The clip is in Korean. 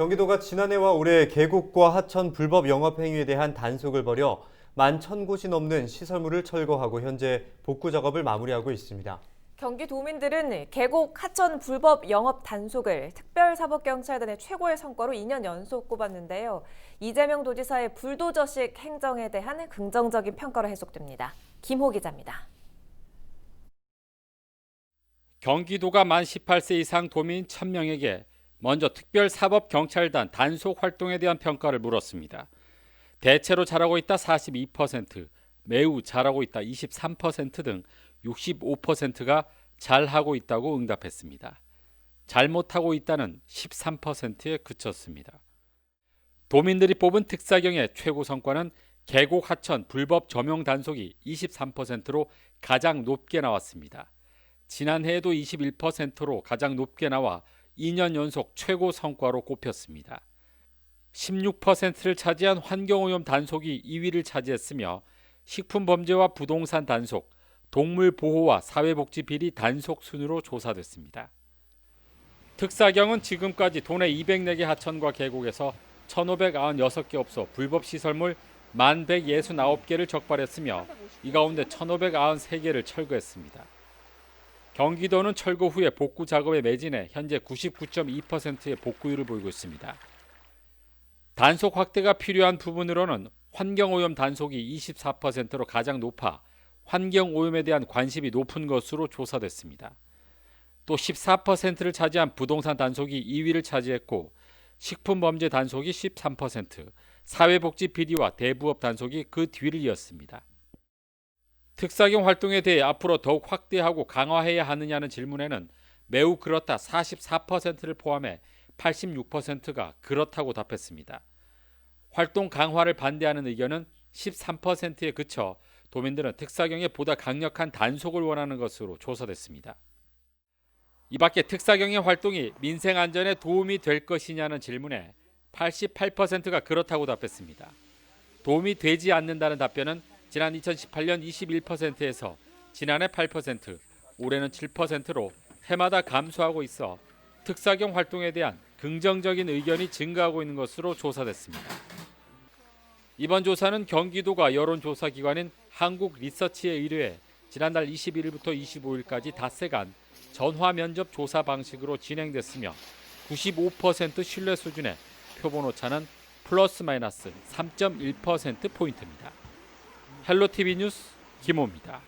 경기도가 지난해와 올해 계곡과 하천 불법 영업 행위에 대한 단속을 벌여 만천 곳이 넘는 시설물을 철거하고 현재 복구 작업을 마무리하고 있습니다. 경기도민들은 계곡 하천 불법 영업 단속을 특별사법경찰단의 최고의 성과로 2년 연속 꼽았는데요. 이재명 도지사의 불도저식 행정에 대한 긍정적인 평가로 해석됩니다. 김호 기자입니다. 경기도가 만 18세 이상 도민 1000명에게 먼저 특별사법경찰단 단속 활동에 대한 평가를 물었습니다. 대체로 잘하고 있다 42%, 매우 잘하고 있다 23%등 65%가 잘하고 있다고 응답했습니다. 잘못하고 있다는 13%에 그쳤습니다. 도민들이 뽑은 특사경의 최고 성과는 계곡 하천 불법 점용 단속이 23%로 가장 높게 나왔습니다. 지난해에도 21%로 가장 높게 나와 2년 연속 최고 성과로 꼽혔습니다. 16%를 차지한 환경오염 단속이 2위를 차지했으며 식품 범죄와 부동산 단속, 동물 보호와 사회복지 비리 단속 순으로 조사됐습니다. 특사경은 지금까지 도내 204개 하천과 계곡에서 1,596개 업소 불법 시설물 1,169개를 적발했으며 이 가운데 1,593개를 철거했습니다. 경기도는 철거 후에 복구 작업에 매진해 현재 99.2%의 복구율을 보이고 있습니다. 단속 확대가 필요한 부분으로는 환경오염 단속이 24%로 가장 높아 환경오염에 대한 관심이 높은 것으로 조사됐습니다. 또 14%를 차지한 부동산 단속이 2위를 차지했고 식품범죄 단속이 13%, 사회복지 비리와 대부업 단속이 그 뒤를 이었습니다. 특사경 활동에 대해 앞으로 더욱 확대하고 강화해야 하느냐는 질문에는 매우 그렇다 44%를 포함해 86%가 그렇다고 답했습니다. 활동 강화를 반대하는 의견은 13%에 그쳐 도민들은 특사경의 보다 강력한 단속을 원하는 것으로 조사됐습니다. 이 밖에 특사경의 활동이 민생 안전에 도움이 될 것이냐는 질문에 88%가 그렇다고 답했습니다. 도움이 되지 않는다는 답변은 지난 2018년 21%에서 지난해 8%, 올해는 7%로 해마다 감소하고 있어 특사경 활동에 대한 긍정적인 의견이 증가하고 있는 것으로 조사됐습니다. 이번 조사는 경기도가 여론조사기관인 한국리서치에 의뢰해 지난달 21일부터 25일까지 닷새간 전화 면접 조사 방식으로 진행됐으며 95% 신뢰 수준의 표본 오차는 플러스 마이너스 3.1% 포인트입니다. 헬로티비 뉴스 김호입니다.